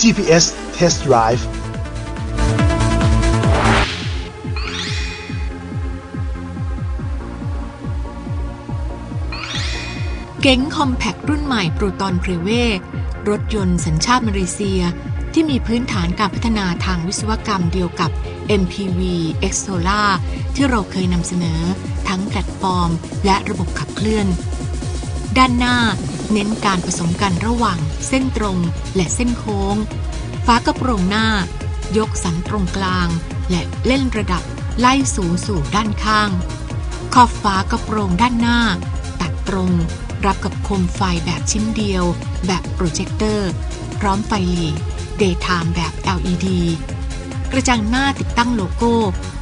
GPS Test Drive เก๋งคอมแพครุ่นใหม่โปรตอนเพรเว รถยนต์สัญชาติมาเลเซีย ที่มีพื้นฐานการพัฒนาทางวิศวกรรมเดียวกับ MPV x s o l a ที่เราเคยนำเสนอ ทั้งแพลตฟอร์ม และระบบขับเคลื่อน ด้านหน้า เน้นการผสมกันระหว่างเส้นตรงและเส้นโค้งฝากระโปรงหน้า ยกสันตรงกลาง และเล่นระดับไล่สูงสู่ด้านข้าง ขอบฝากระโปรงด้านหน้า ตัดตรง รับกับโคมไฟแบบชิ้นเดียว แบบโปรเจคเตอร์ พร้อมไฟหลีเดย์ไทม์แบบ LED กระจังหน้าติดตั้งโลโก้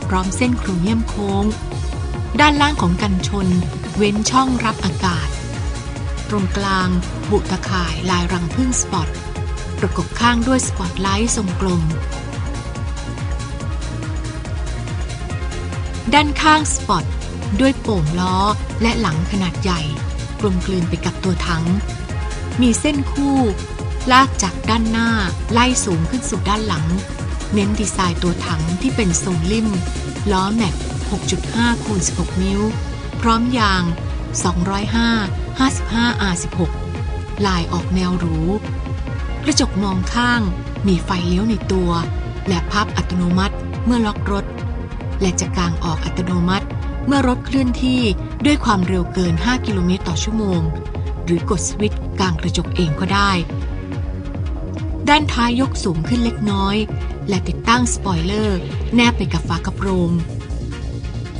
พร้อมเส้นโครเมียมโค้ง ด้านล่างของกันชน เว้นช่องรับอากาศ ตรงกลาง บุตะข่ายลายรังพึ่งสปอต ประกบข้างด้วยสปอตไลท์ทรงกลม ด้านข้างสปอต ด้วยโป่งล้อและหลังขนาดใหญ่ กลมกลืนไปกับตัวถัง มีเส้นคู่ ลากจากด้านหน้าไล่สูงขึ้นสู่ด้านหลัง เน้นดีไซน์ตัวถังที่เป็นทรงลิ่ม ล้อแม็ก6.5คูณ16 นิ้ว พร้อมยาง 205 55 R16 ลายออกแนวหรู กระจกมองข้าง มีไฟเลี้ยวในตัว และพับอัตโนมัติเมื่อล็อกรถ และจะกางออกอัตโนมัติเมื่อรถเคลื่อนที่ด้วยความเร็วเกิน 5 กิโลเมตรต่อชั่วโมง หรือกดสวิตช์กลางกระจกเองก็ได้ ด้านท้ายยกสูงขึ้นเล็กน้อย และติดตั้งสปอยเลอร์ แนบไปกับฝากระโปรง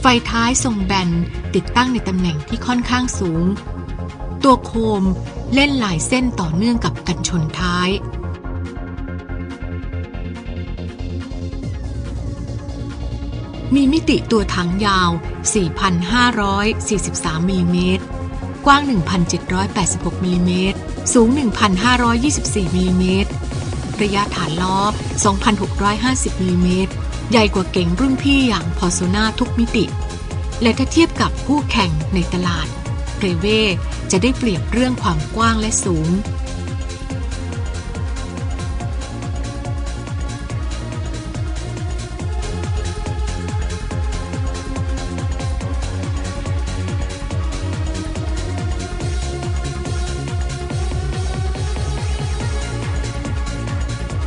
ไฟท้ายทรงแบนติดตั้งในตำแหน่งที่ค่อนข้างสูง ตัวโคมเล่นหลายเส้นต่อเนื่องกับกันชนท้าย มีมิติตัวถังยาว 4,543มิลลิเมตร กว้าง 1,786มิลลิเมตร สูง 1,524มิลลิเมตร ระยะฐานล้อ 2,650มิลลิเมตร ใหญ่กว่าเก๋งรุ่นพี่อย่างพอโซนาทุกมิติ และถ้าเทียบกับคู่แข่งในตลาดเรเว่ จะได้เปรียบเรื่องความกว้างและสูง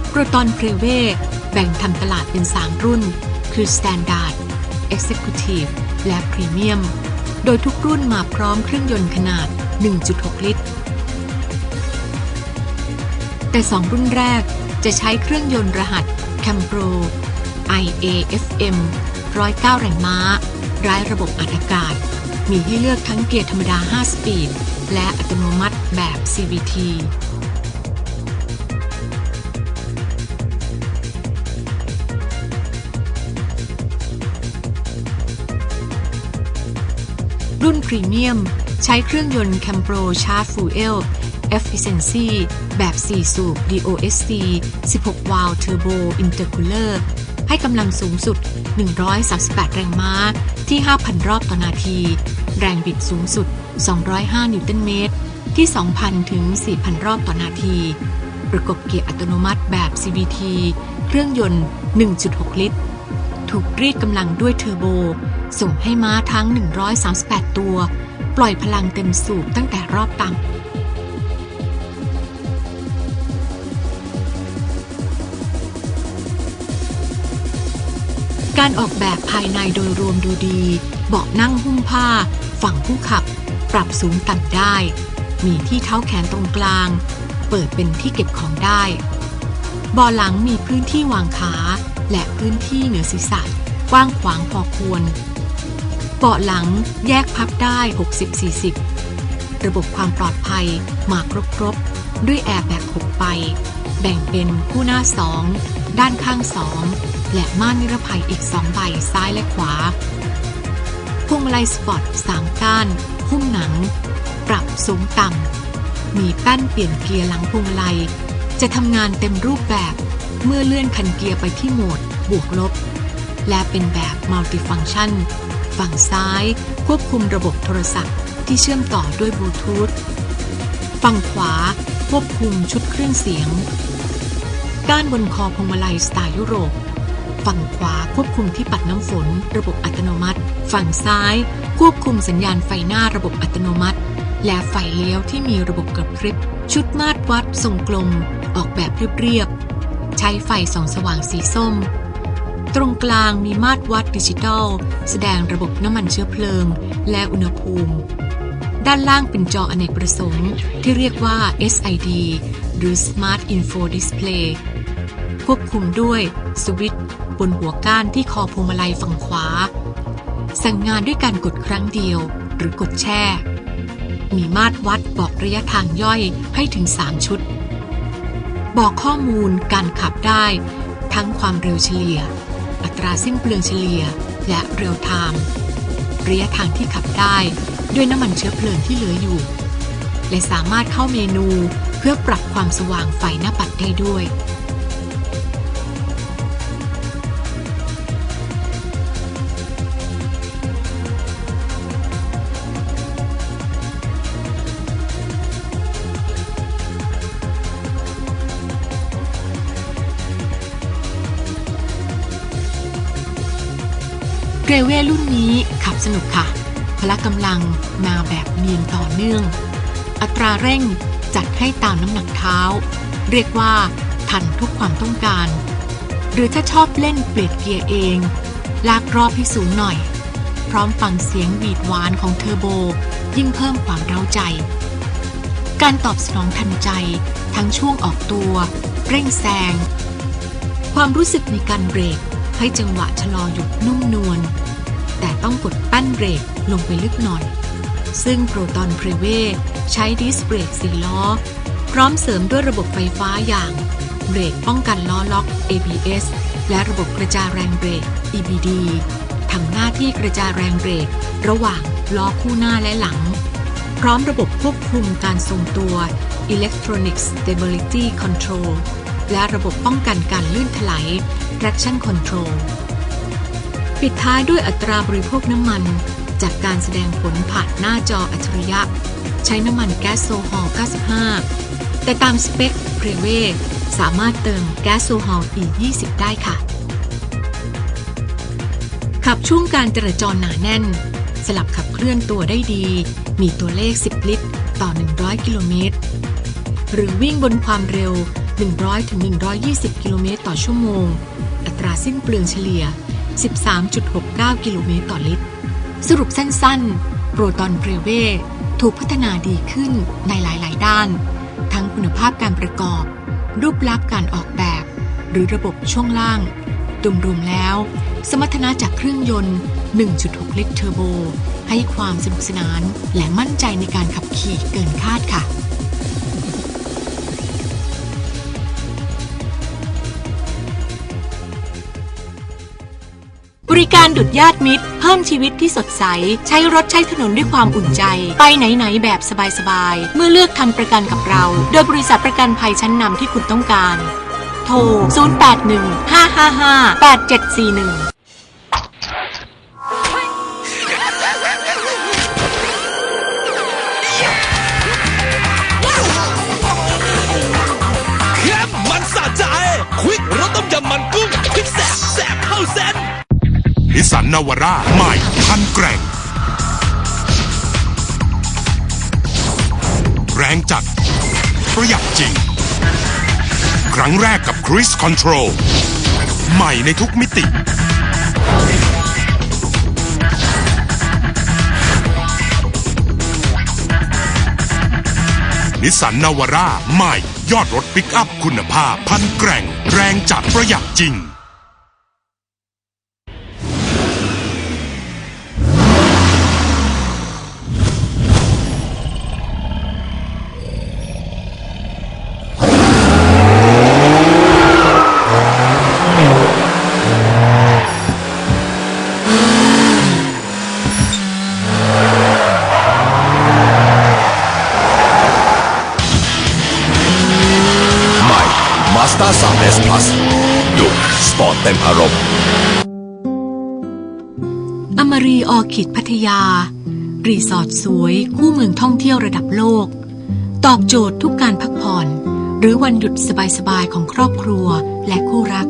โปรตอนเพรเวแบ่งทำตลาดเป็น 3 รุ่น คือ Standard Executive และ Premium โดยทุกรุ่นมาพร้อมเครื่องยนต์ขนาด 1.6 ลิตร แต่ 2 รุ่นแรกจะใช้เครื่องยนต์รหัส Campro IAFM 109 แรงม้า ร้ายระบบอัดอากาศ มีให้เลือกทั้งเกียร์ธรรมดา 5 สปีด และอัตโนมัติแบบ CVT รุ่นพรีเมียม ใช้เครื่องยนต์ Campro Charge Fuel Efficiency แบบ 4 สูบ DOSC 16 วาล์ว Turbo Intercooler ให้กำลังสูงสุด 138 แรงม้าที่ 5,000 รอบต่อนาที แรงบิดสูงสุด 205 นิวตันเมตร ที่ 2,000 ถึง 4,000 รอบต่อนาที ประกบเกียร์อัตโนมัติแบบ CVT เครื่องยนต์ 1.6 ลิตร ถูกรีดกำลังด้วยเทอร์โบ ส่งให้ม้าทั้ง 138 ตัว ปล่อยพลังเต็มสูบตั้งแต่รอบต่ำการออกแบบภายในโดยรวมดูดี เบาะนั่งหุ้มผ้า ฝั่งผู้ขับ ปรับสูงต่ำได้ มีที่เท้าแขนตรงกลาง เปิดเป็นที่เก็บของได้เบาะหลังมีพื้นที่วางขา และพื้นที่เหนือศีรษะ กว้างขวางพอควร เบาะหลังแยกพับได้ 60-40 ระบบความปลอดภัยมาครบครบด้วยแอร์แบ็ก6ใบแบ่งเป็นคู่หน้า 2 ด้านข้าง 2 และม่านนิรภัยอีก 2 ใบซ้ายและขวา พวงมาลัยสปอร์ต3ก้าน หุ้มหนัง ปรับสูงต่ำ มีแป้นเปลี่ยนเกียร์หลังพวงมาลัย จะทำงานเต็มรูปแบบเมื่อเลื่อนคันเกียร์ไปที่โหมดบวกลบ และเป็นแบบมัลติฟัง c t ชัน ฝั่งซ้าย ควบคุมระบบโทรศัพท์ที่เชื่อมต่อด้วยบลูทูธ ฝั่งขวา ควบคุมชุดเครื่องเสียงก้านบนคอพวงมาลัยสไตล์ยุโรป ฝั่งขวาควบคุมที่ปัดน้ำฝน ระบบอัตโนมัติ ฝั่งซ้าย ควบคุมสัญญาณไฟหน้าระบบอัตโนมัติ และไฟเลี้ยวที่มีระบบกระพริบ ชุดมาตรวัดทรงกลม ออกแบบเรียบๆ ใช้ไฟส่องสว่างสีส้ม ตรงกลางมีมาตรวัดดิจิทัล แสดงระบบน้ำมันเชื้อเพลิง และอุณหภูมิ ด้านล่างเป็นจออเนกประสงค์ ที่เรียกว่า SID หรือ Smart Info Display ควบคุมด้วยสวิตช์บนหัวก้านที่คอพวงมาลัยฝั่งขวา สั่งงานด้วยการกดครั้งเดียว หรือกดแช่ มีมาตรวัดบอกระยะทางย่อยให้ถึง 3 ชุด บอกข้อมูลการขับได้ ทั้งความเร็วเฉลี่ย อัตราสิ้นเปลืองเฉลี่ย และเร็วไทม์ระยะทางที่ขับได้ด้วยน้ำมันเชื้อเพลิงที่เหลืออยู่ และสามารถเข้าเมนูเพื่อปรับความสว่างไฟหน้าปัดได้ด้วย รเว่รุ่นนี้ขับสนุกค่ะ พละกำลังมาแบบเนียนต่อเนื่อง อัตราเร่งจัดให้ตามน้ำหนักเท้า เรียกว่าทันทุกความต้องการ หรือถ้าชอบเล่นเปลี่ยนเกียร์เอง ลากรอบให้สูงหน่อย พร้อมฟังเสียงหวีดหวานของเทอร์โบ ยิ่งเพิ่มความเร้าใจ การตอบสนองทันใจทั้งช่วงออกตัว เร่งแซงความรู้สึกในการเบรก ให้จังหวะชะลอหยุดนุ่มนวล แต่ต้องกดแป้นเบรกลงไปลึกหน่อย ซึ่งโปรตอนเพรเวใช้ดิสเบรกสีล้อ พร้อมเสริมด้วยระบบไฟฟ้าอย่างเบรกป้องกันล้อล็อก ABS และระบบกระจายแรงเบรก EBD ทำหน้าที่กระจายแรงเบรก ระหว่างล้อคู่หน้าและหลัง พร้อมระบบควบคุมการทรงตัว Electronic Stability Control และระบบป้องกันการลื่นถลาย Traction Control ปิดท้ายด้วยอัตราบริโภคน้ำมัน จากการแสดงผลผ่านหน้าจออัจฉริยะ ใช้น้ำมันแก๊สโซฮอล 95 แต่ตามสเปคเพรเวสามารถเติมแก๊สโซฮอลอีก20 ได้ค่ะ ขับช่วงการจราจรหนาแน่น สลับขับเคลื่อนตัวได้ดี มีตัวเลข 10 ลิตร ต่อ 100 กิโลเมตร หรือวิ่งบนความเร็ว 100-120 กิโลเมตรต่อชั่วโมง อัตราสิ้นเปลืองเฉลี่ย 13.69 กิโลเมตรต่อลิตร สรุปสั้นๆ โปรตอนเพรเวถูกพัฒนาดีขึ้นในหลายๆ ด้าน ทั้งคุณภาพการประกอบ รูปลักษณ์การออกแบบ หรือระบบช่วงล่างรวมๆแล้ว สมรรถนะจากเครื่องยนต์ 1.6 ลิตรเทอร์โบ ให้ความสนุกสนานและมั่นใจในการขับขี่เกินคาดค่ะ การดุดญาติมิตร เพิ่มชีวิตที่สดใส ใช้รถใช้ถนนด้วยความอุ่นใจ ไปไหน ๆ แบบสบาย ๆ เมื่อเลือกทำประกันกับเรา โดยบริษัทประกันภัยชั้นนำที่คุณต้องการ โทร 081 555 8741 นิสันนาวาร่าใหม่พันแกร่ง แรงจัด ประหยัดจริง ครั้งแรกกับ Cruise Control ใหม่ในทุกมิติ นิสสันนาวาร่าใหม่ยอดรถปิกอัพคุณภาพพันแกร่ง แรงจัดประหยัดจริงาสต้า3 s plus ดุสปอร์ตเต็มอารมณ์อมรีออคิดพัทยา รีสอร์ทสวยคู่เมืองท่องเที่ยวระดับโลก ตอบโจทย์ทุกการพักผ่อน หรือวันหยุดสบายๆของครอบครัวและคู่รัก